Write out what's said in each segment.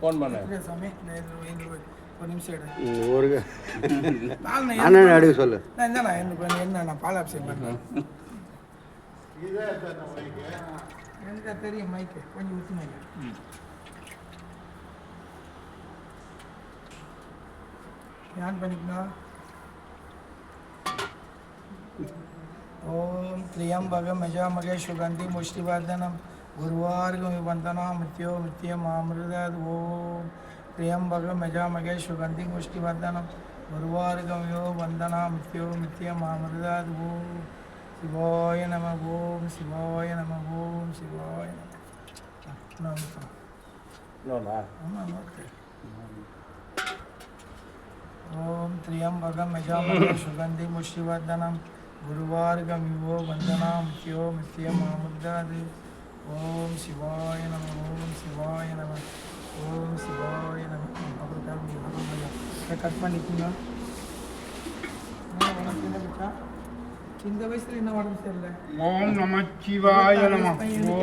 Phone பண்ணு. ஒரு- அண்ணன் எடுக்க சொல்லு. என்ன நான் பால் அபிஷேகம் பண்ணுறேன் எனக்கு தெரியும் மைக்கு கொஞ்சம் ஊற்றி மைக்கு ஆன் பண்ணிக்கணும்? ஓம் மஜாமக சுகந்தி முஷ்டிவர்தனம். குருவார்கம் யோ வந்தனா மித்யோ மித்யம் அமிர்தத் ஓம். சிவாய நம ஓம் சிவாய நம ஓம் சிவாய நம இன்னொன்னா ஆமாம் ஓகே ஓம் திரியம்பகம் யஜாமகம் சுகந்தி முஷ்டிவர்தனம் குருவார்கம் யுவோ வந்தனா முக்கியோ மித்தியம் அமுர்தாது ஓம் சிவாய நம ஓம் சிவாய நம ஓம் சிவாய நம. அப்புறம் கிளம்பி கட் பண்ணிக்கோங்க. உனக்கு என்ன இருக்கா? இந்த வயசுல என்ன உடம்பு சரியில்லை ஓம் நமச்சிவாய நம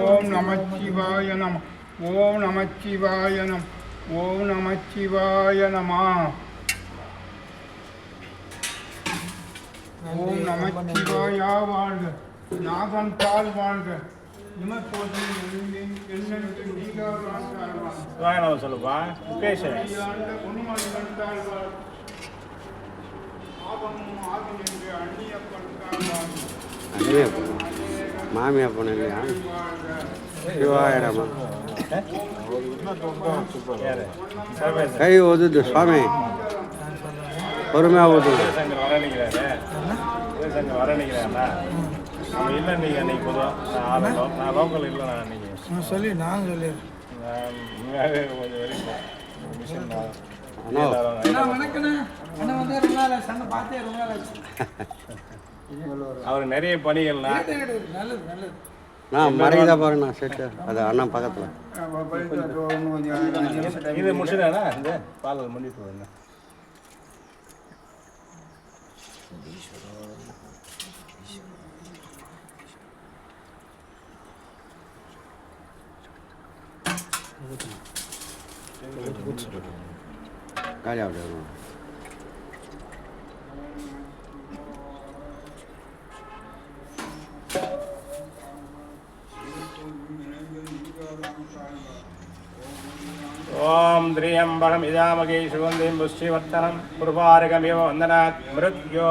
ஓம் நமச்சிவாய நம ஓம் நமச்சிவாய நம ஓம் நமச்சிவாய நம. ஓம் நமச்சிவாய வாழ்க நாகன் பால் வாழ்க. வாங்க சொல்லுப்பா. முகேஷ் கையாண்ட உண்மை கண்டால் வாழ்க ஆபமும் ஆகும் என்று அந்நியப்பன் வாழ்க அண்ணே போகணும் மாமியா போன இல்லையா? சிவாயிரமா கை ஊதுது சுவாமி. பொறுமையாக சங்கர் வர சங்கர் வர நிற்கிறாருண்ணா இல்லை நீங்கள் அன்னைக்கு பொதுவாக நான் ஆரம்பம் நான் லோக்கல் இல்லை நான் அன்னைக்கு. நான் சொல்லி நான் சொல்லிடுறேன். நான் கொஞ்சம் வரைக்கும் மிஷின் தான் அண்ணா. அண்ணா அண்ணா அண்ணா அவர் நிறைய பணிகள்னா நான் மறைக்குதா பாருண்ணா செட்டு. அது அண்ணன் பக்கத்தில். இது முடிச்சுதானா இந்த பால் முடிட்டு வரேன் 没学到，没学。我吃，我了，该聊。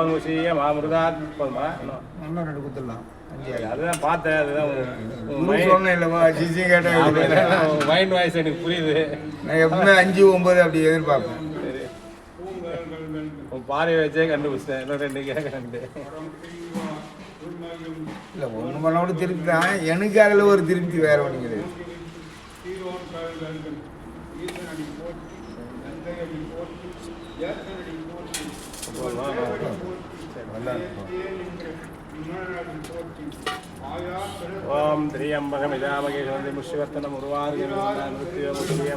நுசீய மாமிருதாத் போதுமா இன்னும் இன்னும் ரெண்டு குத்துடலாம் அதுதான் பார்த்தேன் அதுதான் சொன்னேன் இல்லைம்மா சிசி கேட்டேன் மைண்ட் வாய்ஸ் எனக்கு புரியுது நான் எப்பவுமே அஞ்சு ஒன்பது அப்படி எதிர்பார்ப்பேன் பாறை வச்சே கண்டுபிடிச்சேன் இன்னும் ரெண்டு கேட்க ரெண்டு இல்லை ஒன்று பண்ணோட திருப்தி தான் எனக்கு அதில் ஒரு திருப்தி வேற கிடையாது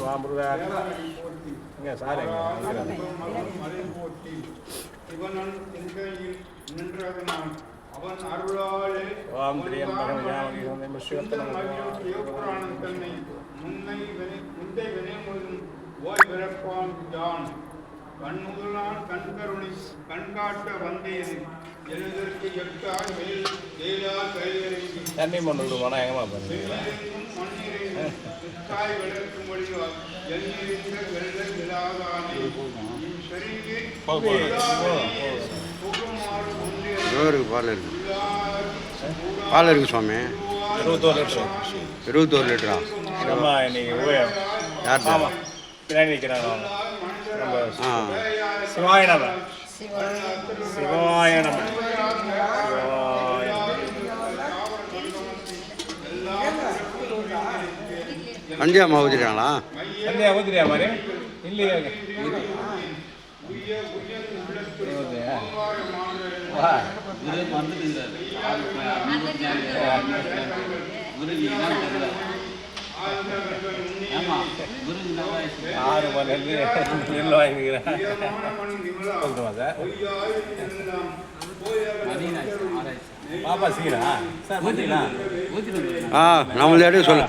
மாமிருதாத் இங்க சார் எங்க அவன் அருளாலே ஓம் திரியம்பகம் இதாமகே கண்முதலான் கண்கருணை கண்காட்ட வந்தேது எழுதற்கு எட்டாய் மேல் ஏழால் கையறிந்து தண்ணி மண்ணு விடுவானா எங்கம்மா பண்ணுறீங்களா மண்ணிறை முத்தாய் வளர்க்கும்படி எண்ணிறிந்த வெள்ளல் விழாதானே புகமாறு ஒன்றே பால் இருக்கு. பால் இருக்கு சுவாமி. இருபத்தோரு லட்சம் இருபத்தோரு லிட்டரா? நம்ம இன்னைக்கு ஆமாம் பின்னாடி நிற்கிறாங்க சிவாய நம சிவாய நம சிவாய நம. வண்டியாம்மா ஊற்றிட்டாங்களா சந்தியா ஊத்துறியா மாதிரி இல்லையா ஊத்துறியா? ஆறு மணிலேருந்து நெல் வாங்கிக்கிறேன். சொல்லுமா சார் பாப்பா சீரா சார் பார்த்தீங்களா ஆ நம்மள சொல்லு.